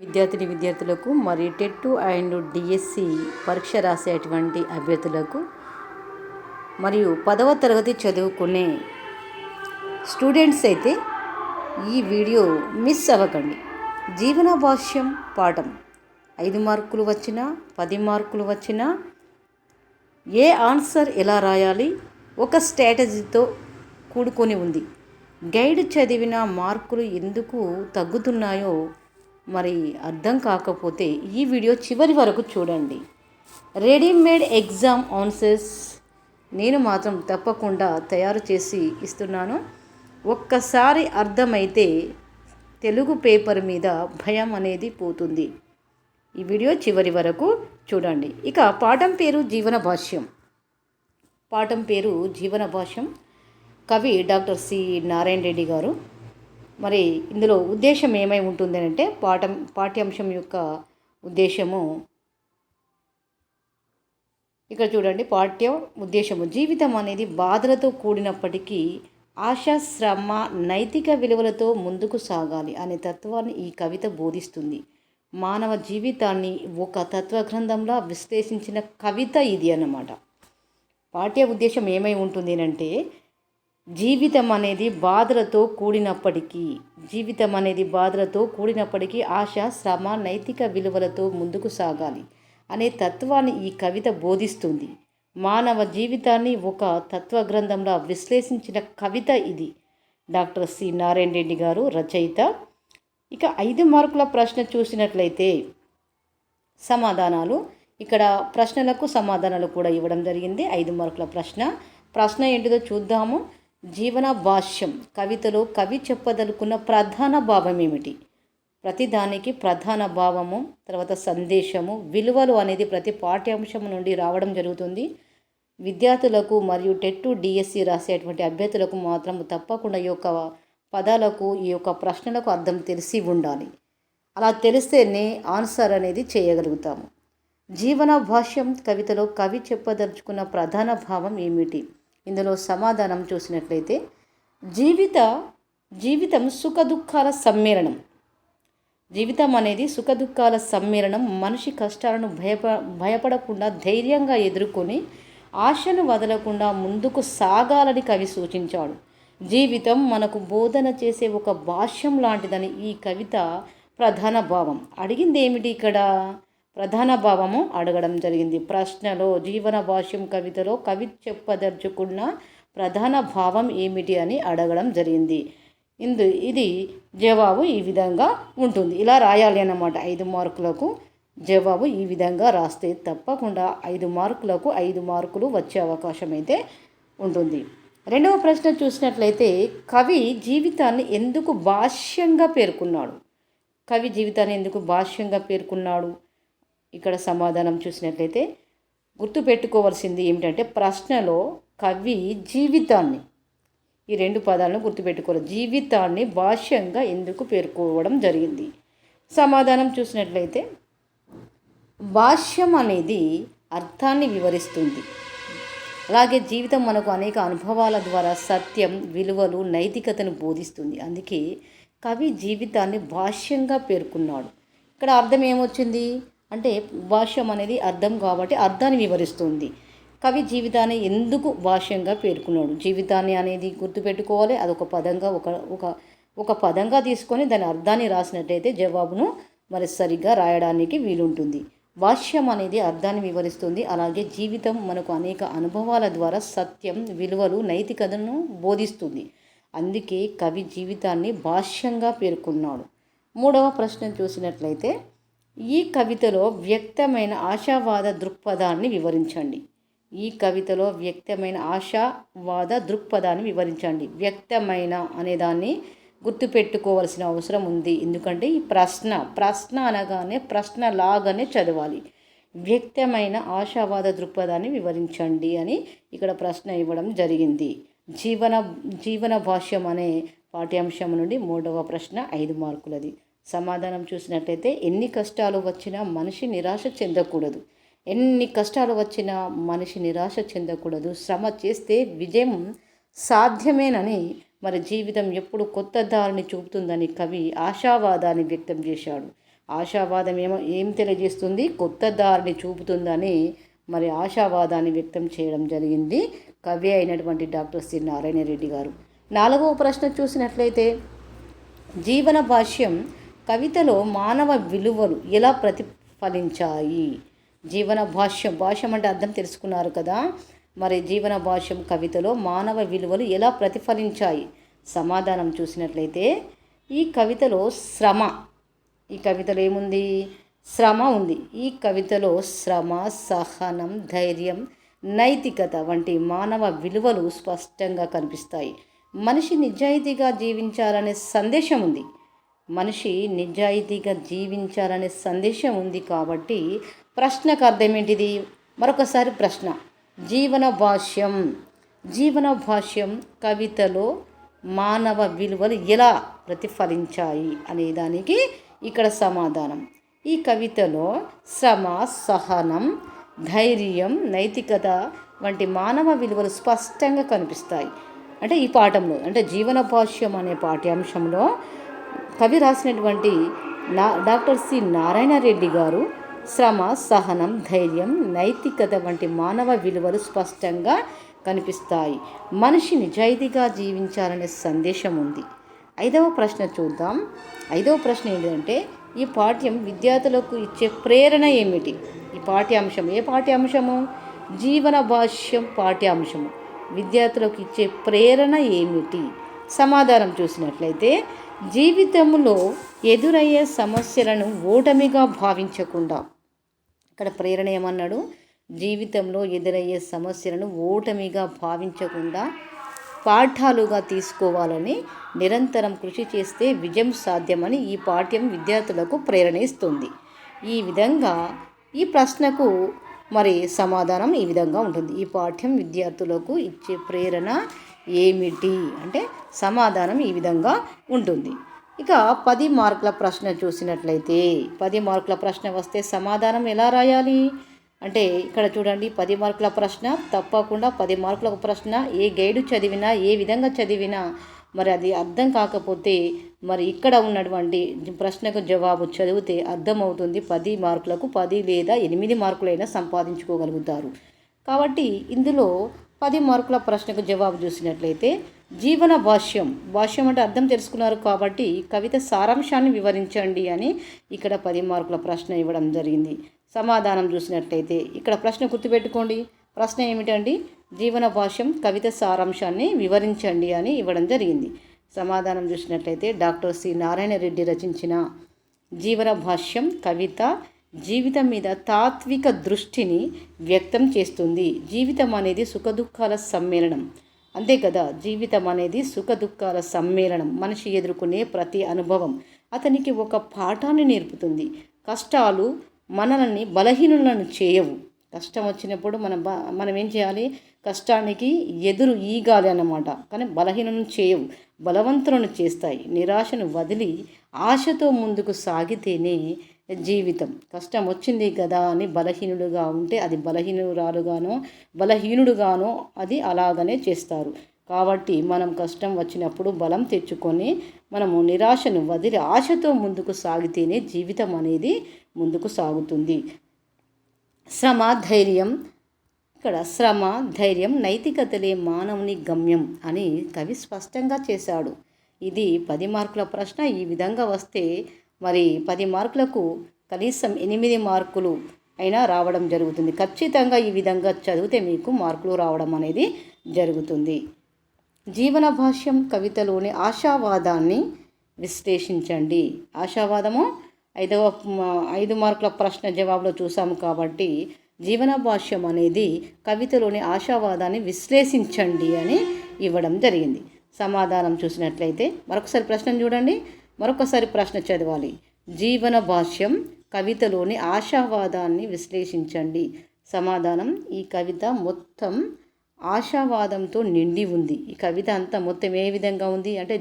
విద్యార్థిని విద్యార్థులకు మరియు టెట్ అండ్ డిఎస్సి పరీక్ష రాసేటువంటి అభ్యర్థులకు మరియు పదవ తరగతి చదువుకునే స్టూడెంట్స్ అయితే ఈ వీడియో మిస్ అవ్వకండి. జీవన భాష్యం పాఠం. ఐదు మార్కులు వచ్చినా పది మార్కులు వచ్చినా ఏ ఆన్సర్ ఎలా రాయాలి? ఒక స్ట్రాటజీతో కూడుకొని ఉంది. గైడ్ చదివిన మార్కులు ఎందుకు తగ్గుతున్నాయో మరి అర్థం కాకపోతే ఈ వీడియో చివరి వరకు చూడండి. రెడీమేడ్ ఎగ్జామ్ ఆన్సర్స్ నేను మాత్రం తప్పకుండా తయారు చేసి ఇస్తున్నాను. ఒక్కసారి అర్థమైతే తెలుగు పేపర్ మీద భయం అనేది పోతుంది. ఈ వీడియో చివరి వరకు చూడండి. ఇక పాఠం పేరు జీవన భాష్యం. పాఠం పేరు జీవన భాష్యం. కవి డాక్టర్ సి నారాయణ రెడ్డి గారు మరి ఇందులో ఉద్దేశం ఏమై ఉంటుంది అంటే పాఠం పాఠ్యాంశం యొక్క ఉద్దేశము. ఇక్కడ చూడండి పాఠ్యం ఉద్దేశము. జీవితం అనేది బాధలతో కూడినప్పటికీ ఆశ శ్రమ నైతిక విలువలతో ముందుకు సాగాలి అనే తత్వాన్ని ఈ కవిత బోధిస్తుంది. మానవ జీవితాన్ని ఒక తత్వగ్రంథంలా విశ్లేషించిన కవిత ఇది అన్నమాట. పాఠ్య ఉద్దేశం ఏమై ఉంటుంది అంటే జీవితం అనేది బాధలతో కూడినప్పటికీ జీవితం అనేది బాధలతో కూడినప్పటికీ ఆశ శ్రమ నైతిక విలువలతో ముందుకు సాగాలి అనే తత్వాన్ని ఈ కవిత బోధిస్తుంది. మానవ జీవితాన్ని ఒక తత్వ గ్రంథంలో విశ్లేషించిన కవిత ఇది. డాక్టర్ సి నారాయణ రెడ్డి గారు రచయిత. ఇక ఐదు మార్కుల ప్రశ్న చూసినట్లయితే సమాధానాలు. ఇక్కడ ప్రశ్నలకు సమాధానాలు కూడా ఇవ్వడం జరిగింది. ఐదు మార్కుల ప్రశ్న. ప్రశ్న ఏంటిదో చూద్దాము. జీవన భాష్యం కవితలో కవి చెప్పదలుకున్న ప్రధాన భావం ఏమిటి ప్రతిదానికి ప్రధాన భావము తర్వాత సందేశము విలువలు అనేది ప్రతి పాఠ్యాంశం నుండి రావడం జరుగుతుంది. విద్యార్థులకు మరియు టెట్టు డిఎస్సి రాసేటువంటి అభ్యర్థులకు మాత్రం తప్పకుండా ఈ యొక్క పదాలకు ఈ యొక్క ప్రశ్నలకు అర్థం తెలిసి ఉండాలి. అలా తెలిస్తేనే ఆన్సర్ అనేది చేయగలుగుతాము. జీవన భాష్యం కవితలో కవి చెప్పదలుచుకున్న ప్రధాన భావం ఏమిటి? ఇందులో సమాధానం చూసినట్లయితే జీవిత జీవితం సుఖ దుఃఖాల సమ్మేళనం. జీవితం అనేది సుఖ దుఃఖాల సమ్మేళనం మనిషి కష్టాలను భయప భయపడకుండా ధైర్యంగా ఎదుర్కొని ఆశను వదలకుండా ముందుకు సాగాలని కవి సూచించాడు. జీవితం మనకు బోధన చేసే ఒక భాష్యం లాంటిదని ఈ కవిత ప్రధాన భావం. అడిగింది ఏమిటి ఇక్కడ? ప్రధాన భావము అడగడం జరిగింది. ప్రశ్నలో జీవన భాష్యం కవితలో కవి చెప్పదలుచుకున్న ప్రధాన భావం ఏమిటి అని అడగడం జరిగింది. ఇందు ఇది జవాబు ఈ విధంగా ఉంటుంది. ఇలా రాయాలి అన్నమాట. ఐదు మార్కులకు జవాబు ఈ విధంగా రాస్తే తప్పకుండా ఐదు మార్కులకు ఐదు మార్కులు వచ్చే అవకాశం అయితే ఉంటుంది. రెండవ ప్రశ్న చూసినట్లయితే కవి జీవితాన్ని ఎందుకు భాష్యంగా పేర్కొన్నాడు? కవి జీవితాన్ని ఎందుకు భాష్యంగా పేర్కొన్నాడు? ఇక్కడ సమాధానం చూసినట్లయితే గుర్తుపెట్టుకోవాల్సింది ఏమిటంటే ప్రశ్నలో కవి జీవితాన్ని ఈ రెండు పదాలను గుర్తుపెట్టుకోవాలి. జీవితాన్ని భాష్యంగా ఎందుకు పేర్కోవడం జరిగింది? సమాధానం చూసినట్లయితే భాష్యం అనేది అర్థాన్ని వివరిస్తుంది. అలాగే జీవితం మనకు అనేక అనుభవాల ద్వారా సత్యం విలువలు నైతికతను బోధిస్తుంది. అందుకే కవి జీవితాన్ని భాష్యంగా పేర్కొన్నాడు. ఇక్కడ అర్థం ఏమొచ్చింది? అంటే భాష్యం అనేది అర్థం కాబట్టి అర్థాన్ని వివరిస్తుంది. కవి జీవితాన్ని ఎందుకు భాష్యంగా పేర్కొన్నాడు? జీవితాన్ని అనేది గుర్తుపెట్టుకోవాలి. అదొక పదంగా ఒక ఒక ఒక పదంగా తీసుకొని దాని అర్థాన్ని రాసినట్టయితే జవాబును మరి సరిగ్గా రాయడానికి వీలుంటుంది. భాష్యం అనేది అర్థాన్ని వివరిస్తుంది. అలాగే జీవితం మనకు అనేక అనుభవాల ద్వారా సత్యం విలువలు నైతికతను బోధిస్తుంది. అందుకే కవి జీవితాన్ని భాష్యంగా పేర్కొన్నాడు. మూడవ ప్రశ్న చూసినట్లయితే ఈ కవితలో వ్యక్తమైన ఆశావాద దృక్పథాన్ని వివరించండి. ఈ కవితలో వ్యక్తమైన ఆశావాద దృక్పథాన్ని వివరించండి. వ్యక్తమైన అనేదాన్ని గుర్తుపెట్టుకోవాల్సిన అవసరం ఉంది. ఎందుకంటే ఈ ప్రశ్న ప్రశ్న అనగానే ప్రశ్న లాగానే చదవాలి. వ్యక్తమైన ఆశావాద దృక్పథాన్ని వివరించండి అని ఇక్కడ ప్రశ్న ఇవ్వడం జరిగింది. జీవన జీవన భాష్యం అనే పాఠ్యాంశం నుండి మూడవ ప్రశ్న ఐదు మార్కులది. సమాధానం చూసినట్టయితే ఎన్ని కష్టాలు వచ్చినా మనిషి నిరాశ చెందకూడదు. ఎన్ని కష్టాలు వచ్చినా మనిషి నిరాశ చెందకూడదు. శ్రమ చేస్తే విజయం సాధ్యమేనని మరి జీవితం ఎప్పుడు కొత్త దారిని చూపుతుందని కవి ఆశావాదాన్ని వ్యక్తం చేశాడు. ఆశావాదం ఏమో ఏం తెలియజేస్తుంది? కొత్త దారిని చూపుతుందని మరి ఆశావాదాన్ని వ్యక్తం చేయడం జరిగింది కవి అయినటువంటి డాక్టర్ సి నారాయణ రెడ్డి గారు. నాలుగవ ప్రశ్న చూసినట్లయితే జీవన భాష్యం కవితలో మానవ విలువలు ఎలా ప్రతిఫలించాయి? జీవన భాష్యం భాష్యం అంటే అర్థం తెలుసుకున్నారు కదా? మరి జీవన భాష్యం కవితలో మానవ విలువలు ఎలా ప్రతిఫలించాయి? సమాధానం చూసినట్లయితే ఈ కవితలో శ్రమ ఈ కవితలో ఏముంది? శ్రమ ఉంది. ఈ కవితలో శ్రమ సహనం ధైర్యం నైతికత వంటి మానవ విలువలు స్పష్టంగా కనిపిస్తాయి. మనిషి నిజాయితీగా జీవించాలనే సందేశం ఉంది. మనిషి నిజాయితీగా జీవించాలనే సందేశం ఉంది కాబట్టి ప్రశ్నకు అర్థం ఏంటిది? మరొకసారి ప్రశ్న. జీవన భాష్యం. జీవన భాష్యం కవితలో మానవ విలువలు ఎలా ప్రతిఫలించాయి అనే దానికి ఇక్కడ సమాధానం. ఈ కవితలో శ్రమ సహనం ధైర్యం నైతికత వంటి మానవ విలువలు స్పష్టంగా కనిపిస్తాయి. అంటే ఈ పాఠంలో అంటే జీవన భాష్యం అనే పాఠ్యాంశంలో కవి రాసినటువంటి నా డాక్టర్ సి నారాయణ రెడ్డి గారు శ్రమ సహనం ధైర్యం నైతికత వంటి మానవ విలువలు స్పష్టంగా కనిపిస్తాయి. మనిషి నిజాయితీగా జీవించాలనే సందేశం ఉంది. ఐదవ ప్రశ్న చూద్దాం. ఐదవ ప్రశ్న ఏంటంటే ఈ పాఠ్యం విద్యార్థులకు ఇచ్చే ప్రేరణ ఏమిటి? ఈ పాఠ్యాంశం ఏ పాఠ్యాంశము? జీవన భాష్యం పాఠ్యాంశము. విద్యార్థులకు ఇచ్చే ప్రేరణ ఏమిటి? సమాధానం చూసినట్లయితే జీవితంలో ఎదురయ్యే సమస్యలను ఓటమిగా భావించకుండా. ఇక్కడ ప్రేరణ ఏమన్నాడు? జీవితంలో ఎదురయ్యే సమస్యలను ఓటమిగా భావించకుండా పాఠాలుగా తీసుకోవాలని నిరంతరం కృషి చేస్తే విజయం సాధ్యమని ఈ పాఠ్యం విద్యార్థులకు ప్రేరణ ఇస్తుంది. ఈ విధంగా ఈ ప్రశ్నకు మరి సమాధానం ఈ విధంగా ఉంటుంది. ఈ పాఠ్యం విద్యార్థులకు ఇచ్చే ప్రేరణ ఏమిటి అంటే సమాధానం ఈ విధంగా ఉంటుంది. ఇక పది మార్కుల ప్రశ్న చూసినట్లయితే పది మార్కుల ప్రశ్న వస్తే సమాధానం ఎలా రాయాలి? అంటే ఇక్కడ చూడండి పది మార్కుల ప్రశ్న తప్పకుండా పది మార్కుల ప్రశ్న ఏ గైడు చదివినా ఏ విధంగా చదివినా మరి అది అర్థం కాకపోతే మరి ఇక్కడ ఉన్నటువంటి ప్రశ్నకు జవాబు చదివితే అర్థమవుతుంది పది మార్కులకు పది లేదా ఎనిమిది మార్కులైనా సంపాదించుకోగలుగుతారు. కాబట్టి ఇందులో పది మార్కుల ప్రశ్నకు జవాబు చూసినట్లయితే జీవన భాష్యం. భాష్యం అంటే అర్థం తెలుసుకున్నారు కాబట్టి కవిత సారాంశాన్ని వివరించండి అని ఇక్కడ పది మార్కుల ప్రశ్న ఇవ్వడం జరిగింది. సమాధానం చూసినట్లయితే ఇక్కడ ప్రశ్న గుర్తుపెట్టుకోండి. ప్రశ్న ఏమిటండి? జీవన భాష్యం కవిత సారాంశాన్ని వివరించండి అని ఇవ్వడం జరిగింది. సమాధానం చూసినట్లయితే డాక్టర్ సి. నారాయణ రెడ్డి రచించిన జీవన భాష్యం కవిత జీవితం మీద తాత్విక దృష్టిని వ్యక్తం చేస్తుంది. జీవితం అనేది సుఖదుఖాల సమ్మేళనం. అంతే కదా జీవితం అనేది సుఖదుఖాల సమ్మేళనం. మనిషి ఎదుర్కొనే ప్రతి అనుభవం అతనికి ఒక పాఠాన్ని నేర్పుతుంది. కష్టాలు మనల్ని బలహీనులను చేయవు. కష్టం వచ్చినప్పుడు మనం మనం ఏం చేయాలి? కష్టానికి ఎదురు ఈగాలి అన్నమాట. కానీ బలహీనను చేయవు. బలవంతులను చేస్తాయి. నిరాశను వదిలి ఆశతో ముందుకు సాగితేనే జీవితం. కష్టం వచ్చింది కదా అని బలహీనుడుగా ఉంటే అది బలహీనురాలుగానో బలహీనుడుగానో అది అలాగనే చేస్తారు. కాబట్టి మనం కష్టం వచ్చినప్పుడు బలం తెచ్చుకొని మనము నిరాశను వదిలి ఆశతో ముందుకు సాగితేనే జీవితం అనేది ముందుకు సాగుతుంది. శ్రమ ధైర్యం. ఇక్కడ శ్రమ ధైర్యం నైతికతలే మానవుని గమ్యం అని కవి స్పష్టంగా చేశాడు. ఇది పది మార్కుల ప్రశ్న. ఈ విధంగా వస్తే మరి పది మార్కులకు కనీసం ఎనిమిది మార్కులు అయినా రావడం జరుగుతుంది. ఖచ్చితంగా ఈ విధంగా చదివితే మీకు మార్కులు రావడం అనేది జరుగుతుంది. జీవన భాష్యం కవితలోని ఆశావాదాన్ని విశ్లేషించండి. ఆశావాదము ఐదవ ఐదు మార్కుల ప్రశ్న జవాబులో చూసాము కాబట్టి జీవన భాష్యం అనేది కవితలోని ఆశావాదాన్ని విశ్లేషించండి అని ఇవ్వడం జరిగింది. సమాధానం చూసినట్లయితే మరొకసారి ప్రశ్న చూడండి. మరొకసారి ప్రశ్న చదవాలి. జీవన భాష్యం కవితలోని ఆశావాదాన్ని విశ్లేషించండి. సమాధానం ఈ కవిత మొత్తం ఆశావాదంతో నిండి ఉంది. ఈ కవిత అంతా మొత్తం ఏ విధంగా ఉంది? అంటే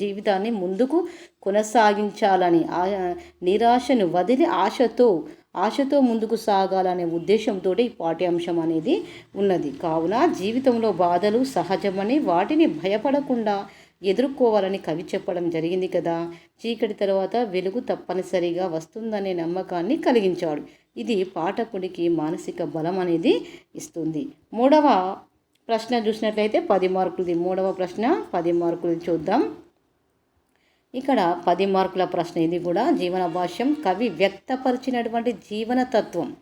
జీవితాన్ని ముందుకు కొనసాగించాలని ఆ నిరాశను వదిలి ఆశతో ఆశతో ముందుకు సాగాలనే ఉద్దేశంతో ఈ పాఠ్యాంశం అనేది ఉన్నది. కావున జీవితంలో బాధలు సహజమని వాటిని భయపడకుండా ఎదుర్కోవాలని కవి చెప్పడం జరిగింది కదా. చీకటి తర్వాత వెలుగు తప్పనిసరిగా వస్తుందనే నమ్మకాన్ని కలిగించాడు. ఇది పాఠకుడికి మానసిక బలం అనేది ఇస్తుంది. మూడవ ప్రశ్న చూసినట్లయితే పది మార్కులది. మూడవ ప్రశ్న పది మార్కులు చూద్దాం. ఇక్కడ పది మార్కుల ప్రశ్న ఇది కూడా. జీవన భాష్యం కవి వ్యక్తపరిచినటువంటి జీవన తత్వం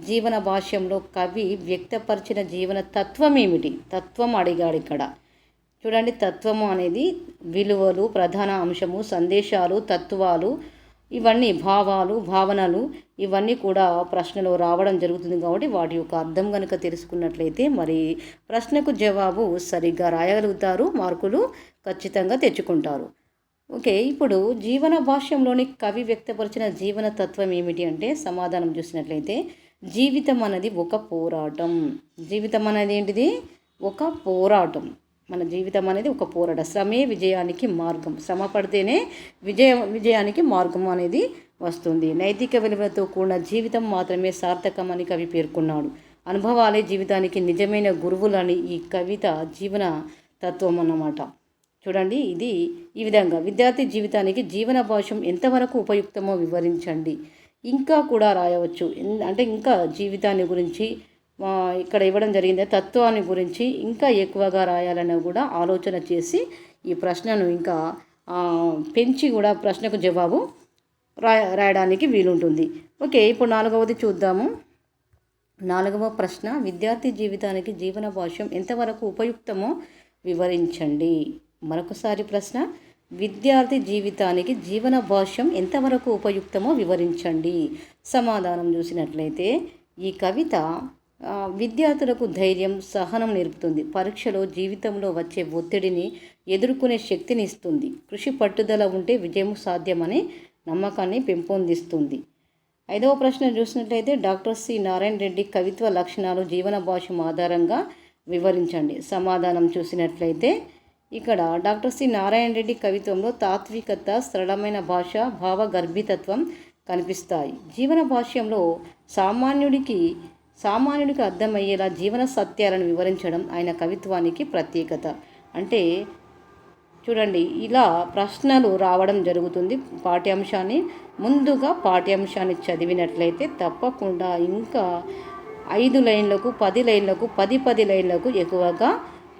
జీవన భాష్యంలో కవి వ్యక్తపరిచిన జీవన తత్వం ఏమిటి తత్వం అడిగాడు ఇక్కడ. చూడండి తత్వము అనేది విలువలు ప్రధాన అంశము సందేశాలు తత్వాలు ఇవన్నీ భావాలు భావనలు ఇవన్నీ కూడా ప్రశ్నలో రావడం జరుగుతుంది కాబట్టి వాటి యొక్క అర్థం కనుక తెలుసుకున్నట్లయితే మరి ప్రశ్నకు జవాబు సరిగ్గా రాయగలుగుతారు మార్కులు ఖచ్చితంగా తెచ్చుకుంటారు. ఓకే ఇప్పుడు జీవన భాష్యంలోని కవి వ్యక్తపరిచిన జీవన తత్వం ఏమిటి అంటే సమాధానం చూసినట్లయితే జీవితం అన్నది ఒక పోరాటం. జీవితం అనేది ఏంటిది? ఒక పోరాటం. మన జీవితం అనేది ఒక పోరాట. శ్రమే విజయానికి మార్గం. శ్రమ పడితేనే విజయ విజయానికి మార్గం అనేది వస్తుంది. నైతిక విలువలతో కూడిన జీవితం మాత్రమే సార్థకం అని కవి పేర్కొన్నాడు. అనుభవాలే జీవితానికి నిజమైన గురువులని ఈ కవిత జీవన తత్వం అన్నమాట. చూడండి ఇది ఈ విధంగా. విద్యార్థి జీవితానికి జీవన భాష్యం ఎంతవరకు ఉపయుక్తమో వివరించండి. ఇంకా కూడా రాయవచ్చు. అంటే ఇంకా జీవితాన్ని గురించి ఇక్కడ ఇవ్వడం జరిగింది. తత్వాన్ని గురించి ఇంకా ఎక్కువగా రాయాలని కూడా ఆలోచన చేసి ఈ ప్రశ్నను ఇంకా పెంచి కూడా ప్రశ్నకు జవాబు రా రాయడానికి వీలుంటుంది. ఓకే ఇప్పుడు నాలుగవది చూద్దాము. నాలుగవ ప్రశ్న విద్యార్థి జీవితానికి జీవన భాష్యం ఎంతవరకు ఉపయుక్తమో వివరించండి. మరొకసారి ప్రశ్న విద్యార్థి జీవితానికి జీవన భాష్యం ఎంతవరకు ఉపయుక్తమో వివరించండి. సమాధానం చూసినట్లయితే ఈ కవిత విద్యార్థులకు ధైర్యం సహనం నేర్పుతుంది. పరీక్షలో జీవితంలో వచ్చే ఒత్తిడిని ఎదుర్కొనే శక్తిని ఇస్తుంది. కృషి పట్టుదల ఉంటే విజయం సాధ్యమని నమ్మకాన్ని పెంపొందిస్తుంది. ఐదవ ప్రశ్న చూసినట్లయితే డాక్టర్ సి. నారాయణ రెడ్డి కవిత్వ లక్షణాలు జీవన భాష్యం ఆధారంగా వివరించండి. సమాధానం చూసినట్లయితే ఇక్కడ డాక్టర్ సి. నారాయణ రెడ్డి కవిత్వంలో తాత్వికత సరళమైన భాష భావగర్భితత్వం కనిపిస్తాయి. జీవన భాష్యంలో సామాన్యుడికి సామాన్యుడికి అర్థమయ్యేలా జీవన సత్యాలను వివరించడం ఆయన కవిత్వానికి ప్రత్యేకత. అంటే చూడండి ఇలా ప్రశ్నలు రావడం జరుగుతుంది పాఠ్యాంశాన్ని. ముందుగా పాఠ్యాంశాన్ని చదివినట్లయితే తప్పకుండా ఇంకా ఐదు లైన్లకు పది లైన్లకు పది పది లైన్లకు ఎక్కువగా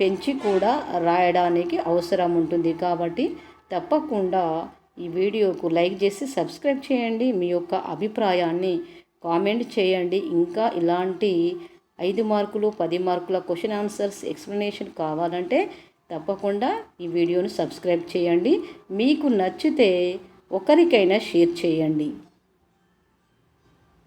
పెంచి కూడా రాయడానికి అవసరం ఉంటుంది. కాబట్టి తప్పకుండా ఈ వీడియోకు లైక్ చేసి సబ్స్క్రైబ్ చేయండి. మీ యొక్క అభిప్రాయాన్ని కామెంట్ చేయండి. ఇంకా ఇలాంటి ఐదు మార్కులు పది మార్కుల క్వశ్చన్ ఆన్సర్స్ ఎక్స్ప్లెనేషన్ కావాలంటే తప్పకుండా ఈ వీడియోను సబ్స్క్రైబ్ చేయండి. మీకు నచ్చితే ఒకరికైనా షేర్ చేయండి.